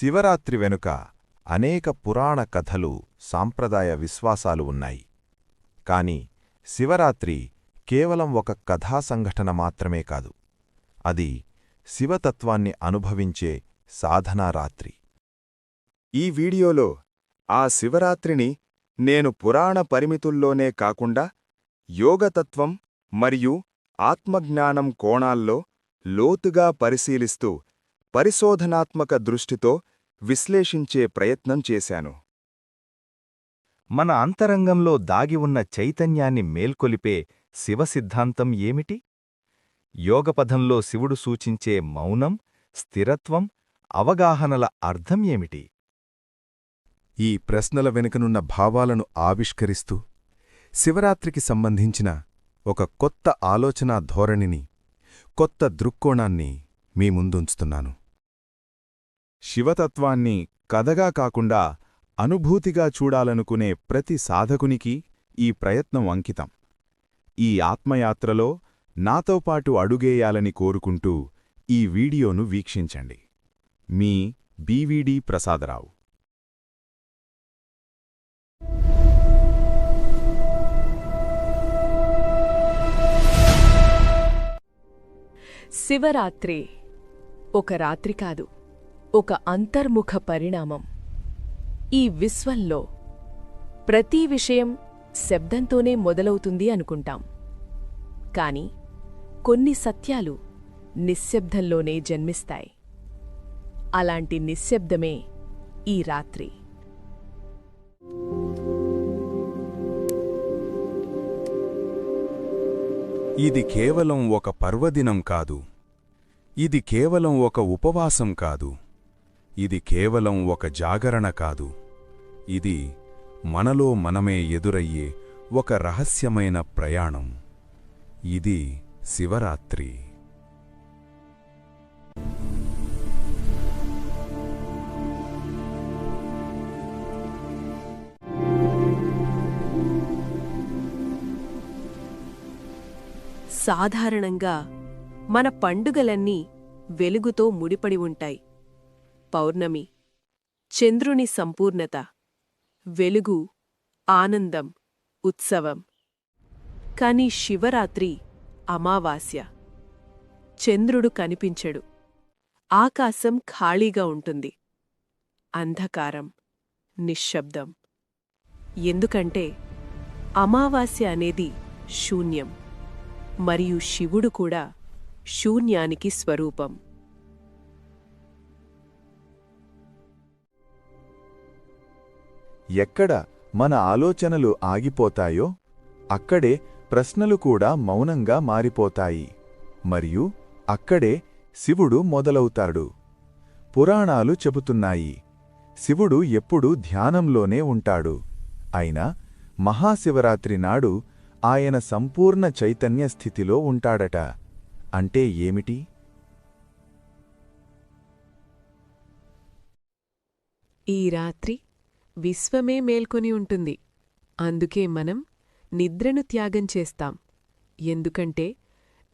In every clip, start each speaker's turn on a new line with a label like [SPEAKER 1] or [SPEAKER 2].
[SPEAKER 1] శివరాత్రి వెనుక అనేక పురాణ కథలు సాంప్రదాయ విశ్వాసాలు ఉన్నాయి. కాని శివరాత్రి కేవలం ఒక కథా సంఘటన మాత్రమే కాదు. అది శివతత్వాన్ని అనుభవించే సాధనారాత్రి
[SPEAKER 2] ఈ వీడియోలో ఆ శివరాత్రిని నేను పురాణ పరిమితుల్లోనే కాకుండా యోగతత్వం మరియు ఆత్మజ్ఞానం కోణాల్లో లోతుగా పరిశీలిస్తూ పరిశోధనాత్మక దృష్టితో విశ్లేషించే ప్రయత్నం చేశాను.
[SPEAKER 3] మన అంతరంగంలో దాగి ఉన్న చైతన్యాన్ని మేల్కొలిపే శివసిద్ధాంతం ఏమిటి? యోగపథంలో శివుడు సూచించే మౌనం స్థిరత్వం అవగాహనల అర్థం ఏమిటి?
[SPEAKER 4] ఈ ప్రశ్నల వెనుకనున్న భావాలను ఆవిష్కరిస్తూ శివరాత్రికి సంబంధించిన ఒక కొత్త ఆలోచనా ధోరణిని కొత్త దృక్కోణాన్ని మీ ముందుంచుతున్నాను.
[SPEAKER 2] శివతత్వాన్ని కథగా కాకుండా అనుభూతిగా చూడాలనుకునే ప్రతి సాధకునికి ఈ ప్రయత్నం అంకితం. ఈ ఆత్మయాత్రలో నాతో పాటు అడుగేయాలని కోరుకుంటూ ఈ వీడియోను వీక్షించండి. మీ బీవీడి ప్రసాదరావు.
[SPEAKER 5] శివరాత్రి ఒక రాత్రి కాదు. ఒక అంతర్ముఖ పరిణామం. ఈ విశ్వంలో ప్రతి విషయం శబ్దంతోనే మొదలవుతుంది అనుకుంటాం. కాని కొన్ని సత్యాలు నిశ్శబ్దంలోనే జన్మిస్తాయి. అలాంటి నిశ్శబ్దమే ఈ రాత్రి.
[SPEAKER 4] ఇది కేవలం ఒక పర్వదినం కాదు. ఇది కేవలం ఒక ఉపవాసం కాదు. ఇది కేవలం ఒక జాగరణ కాదు. ఇది మనలో మనమే ఎదురయ్యే ఒక రహస్యమైన ప్రయాణం. ఇది శివరాత్రి.
[SPEAKER 5] సాధారణంగా మన పండుగలన్నీ వెలుగుతో ముడిపడి ఉంటాయి. పౌర్ణమి చంద్రుని సంపూర్ణత వెలుగు ఆనందం ఉత్సవం. కాని శివరాత్రి అమావాస్య. చంద్రుడు కనిపించడు. ఆకాశం ఖాళీగా ఉంటుంది. అంధకారం నిశ్శబ్దం. ఎందుకంటే అమావాస్య అనేది శూన్యం. మరియు శివుడు కూడా శూన్యానికి స్వరూపం.
[SPEAKER 2] ఎక్కడ మన ఆలోచనలు ఆగిపోతాయో అక్కడే ప్రశ్నలు కూడా మౌనంగా మారిపోతాయి. మరియు అక్కడే శివుడు మొదలవుతాడు. పురాణాలు చెబుతున్నాయి. శివుడు ఎప్పుడూ ధ్యానంలోనే ఉంటాడు. అయినా మహాశివరాత్రి నాడు ఆయన సంపూర్ణ చైతన్య స్థితిలో ఉంటాడట. అంటే ఏమిటి?
[SPEAKER 5] ఈ రాత్రి విశ్వమే మేల్కొని ఉంటుంది. అందుకే మనం నిద్రను త్యాగం చేస్తాం. ఎందుకంటే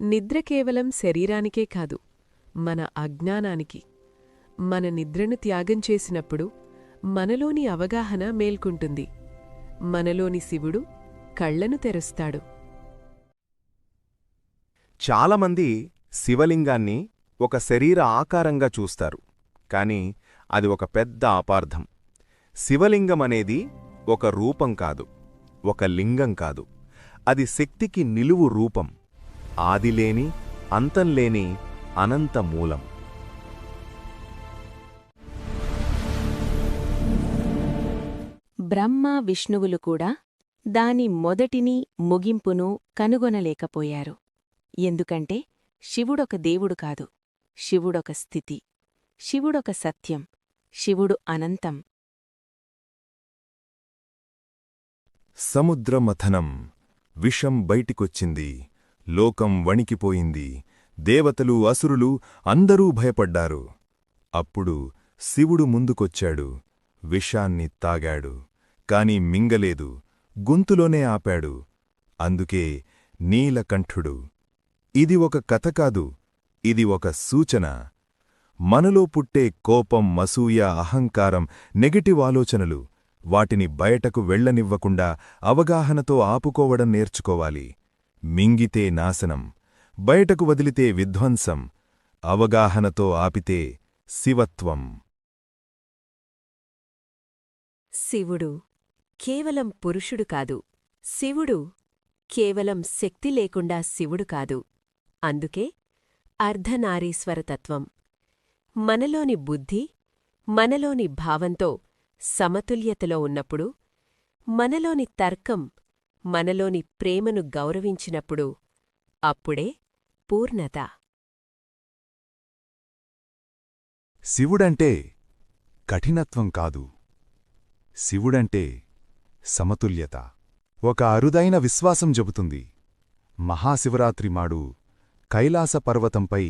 [SPEAKER 5] నిద్ర కేవలం శరీరానికే కాదు మన అజ్ఞానానికి. మన నిద్రను త్యాగం చేసినప్పుడు మనలోని అవగాహన మేల్కుంటుంది. మనలోని శివుడు కళ్ళను తెరుస్తాడు.
[SPEAKER 3] చాలామంది శివలింగాన్ని ఒక శరీర ఆకారంగా చూస్తారు కాని అది ఒక పెద్ద అపార్థం. శివలింగమనేది ఒక రూపం కాదు ఒక లింగం కాదు. అది శక్తికి నిలువు రూపం ఆదిలేని అంతంలేని అనంత మూలం.
[SPEAKER 6] బ్రహ్మ విష్ణువులు కూడా దాని మొదటిని ముగింపును కనుగొనలేకపోయారు. ఎందుకంటే శివుడొక దేవుడు కాదు శివుడొక స్థితి శివుడొక సత్యం శివుడు అనంతం
[SPEAKER 4] సముద్రమథనం. విషం బయటికొచ్చింది. లోకం వణికిపోయింది. దేవతలు అసురులు అందరూ భయపడ్డారు. అప్పుడు శివుడు ముందుకొచ్చాడు. విషాన్ని తాగాడు. కాని మింగలేదు. గొంతులోనే ఆపాడు. అందుకే నీలకంఠుడు. ఇది ఒక కథ కాదు. ఇది ఒక సూచన. మనలో పుట్టే కోపం మసూయ అహంకారం నెగటివ్ ఆలోచనలు వాటిని బయటకు వెళ్ళనివ్వకుండా అవగాహనతో ఆపుకోవడం నేర్చుకోవాలి. మింగితే నాశనం. బయటకు వదిలితే విధ్వంసం. అవగాహనతో ఆపితే శివత్వం.
[SPEAKER 7] శివుడు కేవలం పురుషుడు కాదు. శివుడు కేవలం శక్తి లేకుండా శివుడు కాదు. అందుకే అర్ధనారీశ్వరతత్వం. మనలోని బుద్ధి మనలోని భావంతో సమతుల్యతలో ఉన్నప్పుడు మనలోని తర్కం మనలోని ప్రేమను గౌరవించినప్పుడు అప్పుడే పూర్ణత.
[SPEAKER 2] శివుడంటే కఠినత్వం కాదు. శివుడంటే సమతుల్యత. ఒక అరుదైన విశ్వాసం చెబుతుంది. మహాశివరాత్రి మాడు కైలాస పర్వతంపై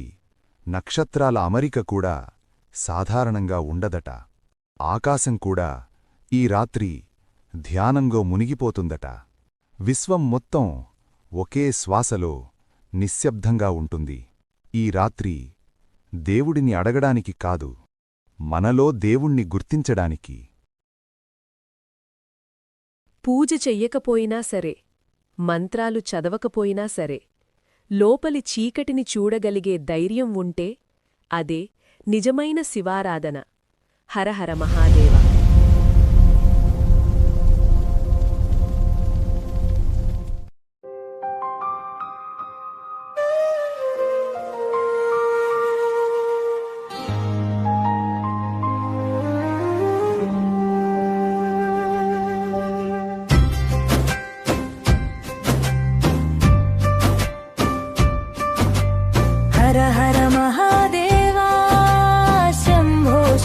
[SPEAKER 2] నక్షత్రాల అమరిక కూడా సాధారణంగా ఉండదట. ఆకాశం కూడా ఈ రాత్రి ధ్యానంగో మునిగిపోతుందట. విశ్వం మొత్తం ఒకే శ్వాసలో నిశ్శబ్దంగా ఉంటుంది. ఈ రాత్రి దేవుడిని అడగడానికి కాదు మనలో దేవుణ్ణి గుర్తించడానికి.
[SPEAKER 5] పూజ చెయ్యకపోయినా సరే మంత్రాలు చదవకపోయినా సరే లోపలి చీకటిని చూడగలిగే ధైర్యం ఉంటే అదే నిజమైన శివారాధన. హరహర మహాదేవ.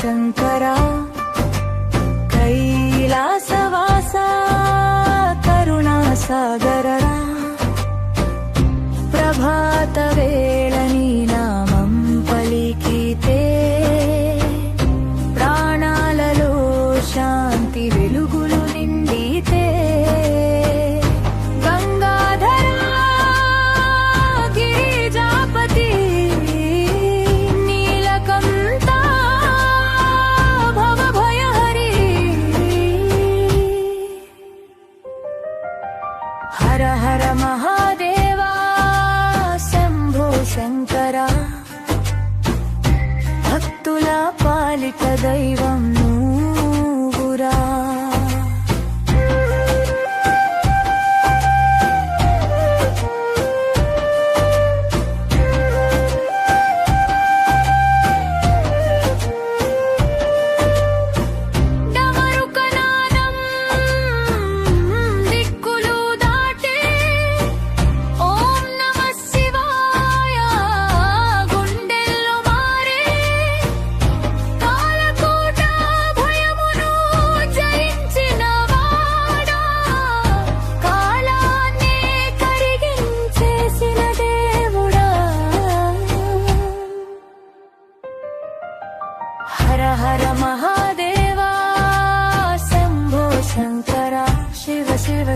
[SPEAKER 8] శంకరా కైలాసవాస కరుణాసాగరరా. ప్రభాత వేళ నీ నామం పలికితే ప్రాణాలలో శాంతి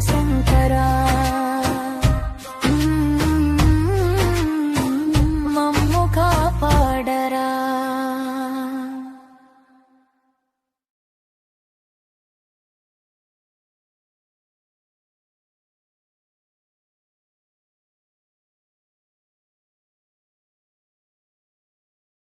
[SPEAKER 8] శంకరా.